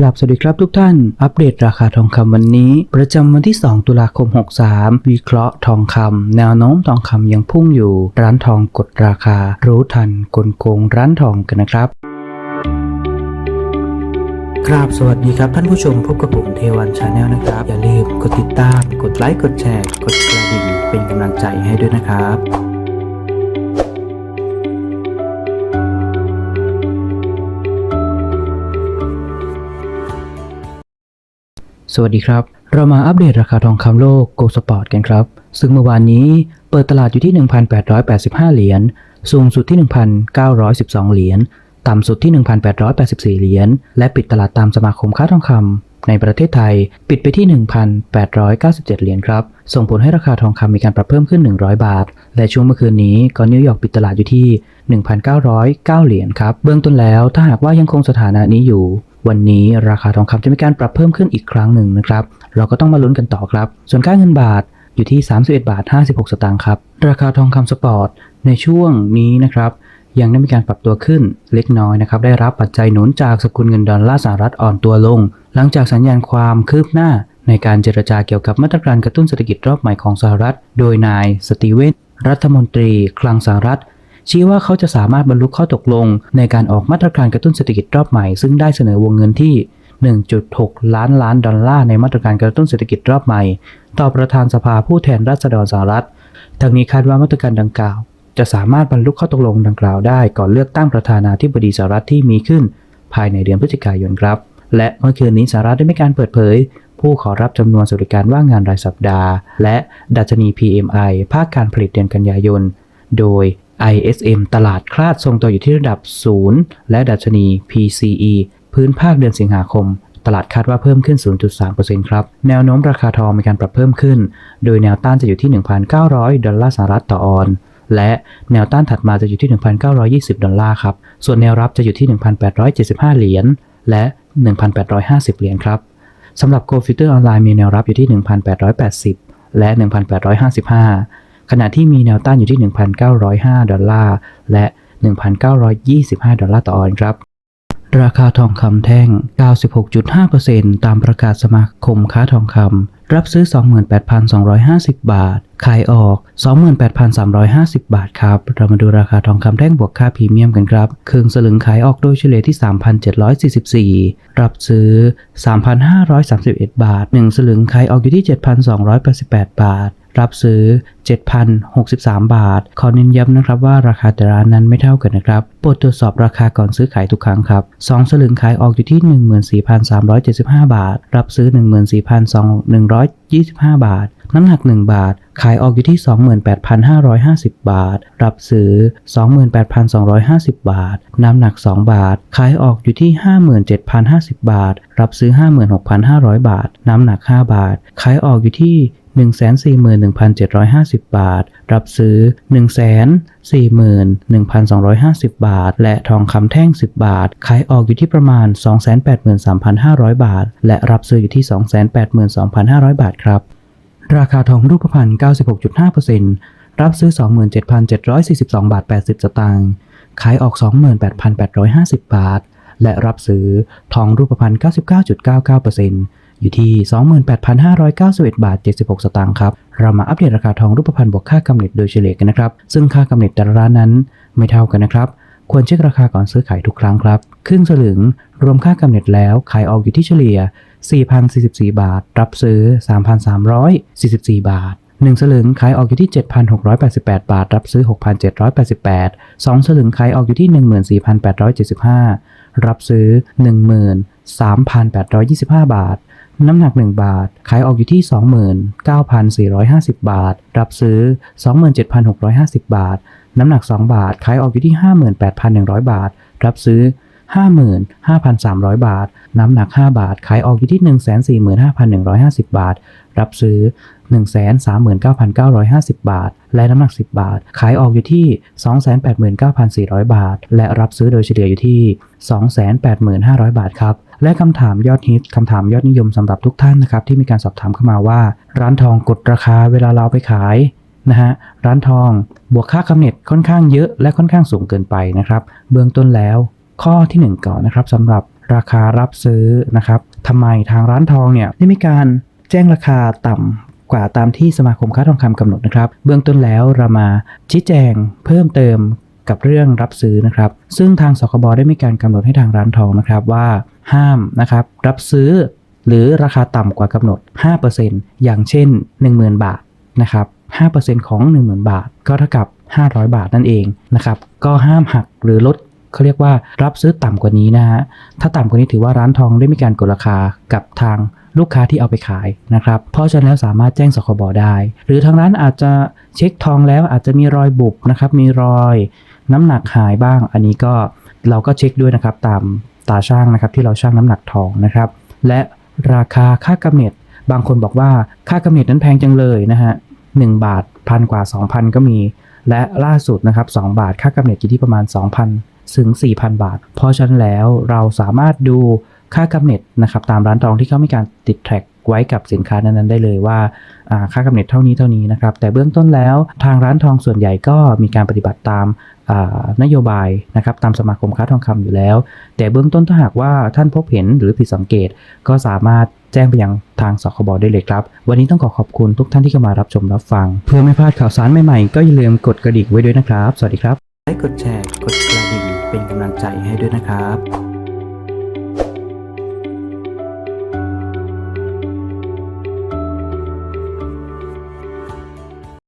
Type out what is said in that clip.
กลับสวัสดีครับทุกท่าน อัปเดตราคาทองคำวันนี้ ประจำวันที่ 2 ตุลาคม 63 วิเคราะห์ทองคำแนวโน้มทองคำยังพุ่งอยู่ ร้านทองกดราคา รู้ทันกลโกงร้านทองกันนะครับครับสวัสดีครับท่านผู้ชมพบกับผมเทวันชาแนลนะครับ อย่าลืมกดติดตาม กดไลค์ กดแชร์ กดกระดิ่งเป็นกำลังใจให้ด้วยนะครับ สวัสดีครับ เรามาอัปเดตราคาทองคำโลก Gold Spot กันครับ ซึ่งเมื่อวานนี้เปิดตลาดอยู่ที่ 1,885 เหรียญ สูงสุดที่ 1,912 เหรียญ ต่ำสุดที่ 1,884 เหรียญ และปิดตลาดตามสมาคมค้าทองคำในประเทศไทย ปิดไปที่ 1,897 เหรียญครับ ส่งผลให้ราคาทองคำมีการปรับเพิ่มขึ้น 100 บาท และช่วงเมื่อคืนนี้ก็นิวยอร์กปิดตลาดอยู่ที่ 1,909 เหรียญครับ เบื้องต้นแล้วถ้าหากว่ายังคงสถานะนี้อยู่ วันนี้ราคาทองคำจะมีการปรับเพิ่มขึ้นอีกครั้งหนึ่งนะครับ เราก็ต้องมาลุ้นกันต่อครับ ส่วนค่าเงินบาทอยู่ที่ 31 บาท 56 สตางค์ครับ ราคาทองคำสปอร์ตในช่วงนี้นะครับ ยังได้มีการปรับตัวขึ้นเล็กน้อยนะครับ ได้รับปัจจัยหนุนจากสกุลเงินดอลลาร์สหรัฐอ่อนตัวลง หลังจากสัญญาณความคืบหน้า ในการเจรจาเกี่ยวกับมาตรการกระตุ้นเศรษฐกิจรอบใหม่ของสหรัฐ โดยนายสตีเวนรัฐมนตรี คลังสหรัฐ ชี้ว่าเขาจะสามารถบรรลุข้อตกลง ในการออกมาตรการกระตุ้นเศรษฐกิจรอบใหม่ ซึ่งได้เสนอวงเงินที่ 1.6 ล้านล้านดอลลาร์ในมาตรการกระตุ้นเศรษฐกิจรอบใหม่ ต่อประธานสภาผู้แทนราษฎรสหรัฐทั้งนี้คาดว่ามาตรการดังกล่าว จะสามารถบรรลุข้อตกลงดังกล่าวได้ ก่อนเลือกตั้งประธานาธิบดีสหรัฐที่มีขึ้น ภายในเดือนพฤศจิกายนครับ และเมื่อคืนนี้สหรัฐได้มีการเปิดเผย ผู้ขอรับจำนวนสวัสดิการว่างงานรายสัปดาห์ และดัชนี PMI ภาคการผลิตเดือนกันยายน โดย ISM ตลาดคลาดทรงตัวอยู่ที่ระดับ 0 และดัชนี PCE พื้นภาคเดือนสิงหาคม ตลาดคาดว่าเพิ่มขึ้น 0.3%ครับ แนวโน้มราคาทองมีการปรับเพิ่มขึ้น โดยแนวต้านจะอยู่ที่ 1,900 ดอลลาร์สหรัฐต่อออนและแนวต้านถัดมาจะอยู่ที่ 1,920 ดอลลาร์ครับ ส่วนแนวรับจะอยู่ที่ 1,875 เหรียญ และ 1,850 เหรียญครับ สำหรับ Gold Future Online มีแนวรับอยู่ที่ 1,880 และ 1,855 ขณะที่มีแนวต้านอยู่ที่ 1,905 ดอลลาร์ และ 1,925 ดอลลาร์ต่อออนครับ ราคาทองคำแท่ง 96.5%ตามประกาศสมาคมค้าทองคำ รับซื้อ 28,250 บาท ขายออก 28,350 บาทครับ เรามาดูราคาทองคำแท่งบวกค่าพรีเมียมกันครับครึ่งสลึงขายออกโดยเฉลี่ยที่ 3,744 รับซื้อ 3,531 บาท 1 สลึงขายออกอยู่ที่ 7,288 บาท รับซื้อ 7,063 บาท ขอเน้นย้ำนะครับว่าราคาแต่ละร้านนั้นไม่เท่ากันนะครับ โปรดตรวจสอบราคาก่อนซื้อขายทุกครั้งครับ 2 สลึงขายออกอยู่ที่ 14,375 บาท รับซื้อ 14,125 บาท น้ำหนัก 1 บาท ขายออกอยู่ที่ 28,550 บาท รับซื้อ 28,250 บาท น้ำหนัก 2 บาท ขายออกอยู่ที่ 57,050 บาท รับซื้อ 56,500 บาท น้ำหนัก 5 บาท ขายออกอยู่ที่ 141,750 บาท รับซื้อ 141,250 บาท และทองคำแท่ง 10 บาท ขายออกอยู่ที่ประมาณ 283,500 บาท และรับซื้ออยู่ที่ 282,500 บาทครับ ราคาทองรูปพรรณ96.5%รับซื้อ 27,742 บาท 80 สตางค์ขายออก 28,850 บาท และรับซื้อทองรูปพรรณ99.99% อยู่ที่ 28,591 บาท 76 สตางค์ครับ เรามาอัปเดตราคาทองรูปพรรณบวกค่ากำเนิดโดยเฉลี่ยกันนะครับ ซึ่งค่ากำเนิดแต่ละร้านนั้นไม่เท่ากันนะครับ ควรเช็คราคาก่อนซื้อขายทุกครั้งครับ ครึ่งสลึง รวมค่ากำเนิดแล้วขายออกอยู่ที่เฉลี่ย 4,044 บาท รับซื้อ 3,344 บาท1สลึงขายออกอยู่ที่ 7,688 บาท รับซื้อ 6,788 2สลึงขายออกอยู่ที่ 14,875 รับซื้อ 13,825 บาท น้ำหนัก 1 บาท ขายออกอยู่ที่ 29,450 บาท รับซื้อ 27,650 บาท น้ำหนัก 2 บาท ขายออกอยู่ที่ 58,100 บาท รับซื้อ 55,300 บาท น้ำหนัก 5 บาท ขายออกอยู่ที่ 145,150 บาท รับซื้อ 139,950 บาท และน้ำหนัก 10 บาท ขายออกอยู่ที่ 289,400 บาท และรับซื้อโดยเฉลี่ยอยู่ที่ 285,000 บาทครับ และคำถามยอดฮิตคำถามยอดนิยมสำหรับทุกท่านนะครับที่มีการสอบถามเข้ามาว่า ร้านทองกดราคาเวลาเราไปขายนะฮะร้านทองบวกค่ากำเนิดค่อนข้างเยอะและค่อนข้างสูงเกินไปนะครับ เบื้องต้นแล้ว ข้อที่ 1 ก่อนนะครับสำหรับราคารับซื้อนะครับทำไมทางร้านทองเนี่ยได้มีการแจ้งราคาต่ำกว่าตามที่สมาคมค้าทองคำกำหนดนะครับ เบื้องต้นแล้วเรามาชี้แจงเพิ่มเติมกับเรื่องรับซื้อนะครับ ซึ่งทางสคบได้มีการกำหนดให้ทางร้านทองนะครับว่า ห้ามนะครับรับซื้อ หรือราคาต่ำกว่ากำหนด 5%อย่างเช่น 10,000 บาทนะครับ5%ของ 10,000 บาท ก็เท่ากับ 500 บาทนั่นเองนะครับก็ห้ามหักหรือลดเขาเรียกว่ารับซื้อต่ำกว่านี้นะฮะถ้าต่ำกว่านี้ถือว่าร้านทองได้มีการกดราคากับทางลูกค้าที่เอาไปขายนะครับ เพราะฉะนั้นแล้วสามารถแจ้งสคบได้ หรือทางร้านอาจจะเช็คทองแล้วอาจจะมีรอยบุบนะครับ มีรอยน้ำหนักหายบ้าง อันนี้ก็เราก็เช็คด้วยนะครับตาม ตาช่างนะครับที่เราช่างน้ำหนักทองนะครับ และราคาค่ากำเนิดบางคนบอกว่าค่ากำเนิดนั้นแพงจังเลยนะฮะหบาทพันกว่า 2,000 ก็มี และล่าสุดนะครับ2บาทค่ากำเนิดอยู่ที่ประมาณ 2,000 ถึง 4,000 บาท เพราะฉะนั้นแล้วเราสามารถดูค่ากำเนิดนะครับตามร้านทองที่เขามีการติดแท็ก ไว้กับสินค้านั้นๆได้เลยว่าอ่าค่ากำเนิดเท่านี้เท่านี้นะครับ แต่เบื้องต้นแล้วทางร้านทองส่วนใหญ่ก็มีการปฏิบัติตามอ่านโยบายนะครับตามสมาคมค้าทองคำอยู่แล้ว แต่เบื้องต้นถ้าหากว่าท่านพบเห็นหรือผิดสังเกต ก็สามารถแจ้งไปยังทางสคบได้เลยครับ วันนี้ต้องขอขอบคุณทุกท่านที่เข้ามารับชมรับฟัง เพื่อไม่พลาดข่าวสารใหม่ๆ ก็อย่าลืมกดกระดิ่งไว้ด้วยนะครับ สวัสดีครับให้กดแชร์ กดกระดิ่งเป็นกำลังใจให้ด้วยนะครับ